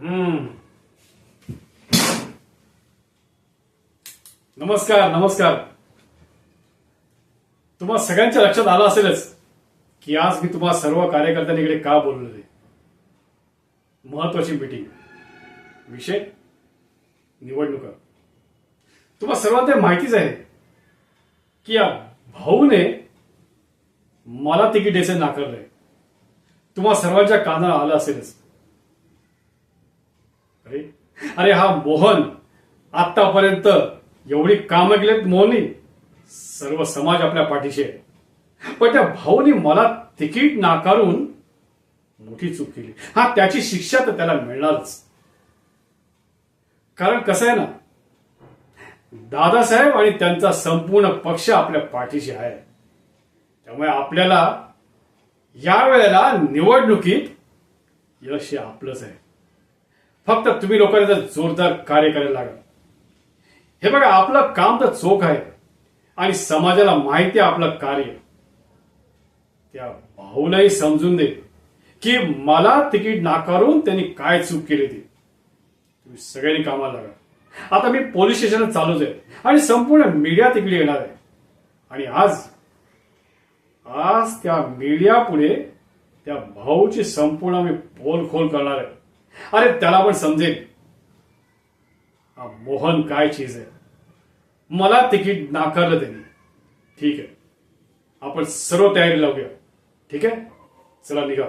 हम्म. नमस्कार नमस्कार. तुम्हा सगळ्यांच्या लक्षात आलं असेलच की आज मी तुम्हा सर्व कार्यकर्त्यांकडे का बोललो महत्वाची मीटिंग विषय निवडणुका. तुम्हा सर्वांना ते माहितीच आहे की या भाऊने मला तिकीट द्यायचं नाकारलंय. तुम्हा सर्वांच्या कानाला आलं असेलच. अरे अरे हा मोहन आतापर्यंत एवढी कामं केलीत मोहनी सर्व समाज आपल्या पाठीशी आहे. पण त्या भाऊनी मला तिकीट नाकारून मोठी चूक केली. हा त्याची शिक्षा तर त्याला मिळणारच. कारण कसं आहे ना दादासाहेब आणि त्यांचा संपूर्ण पक्ष आपल्या पाठीशी आहे. त्यामुळे आपल्याला या वेळेला निवडणुकीत यश हे आपलंच आहे. फक्त तुम्ही लोकांनी तर जोरदार कार्य करायला लागा. हे बघा आपलं काम तर चोख आहे. आणि समाजाला माहिती आहे आपलं कार्य. त्या भाऊलाही समजून दे की मला तिकीट नाकारून त्यांनी काय चूक केली ती. तुम्ही सगळ्यांनी कामाला लागा. आता मी पोलीस स्टेशन चालूच आहे आणि संपूर्ण मीडिया तिकडे येणार आहे. आणि आज आज त्या मीडिया पुढे त्या भाऊची संपूर्ण मी पोलखोल करणार आहे. अरे त्याला पण समजेल. मोहन काय चीज आहे? मला तिकीट नाकारलं त्यांनी. ठीक आहे. आपण सर्व तयारी लावूया. ठीक आहे? चला निघा.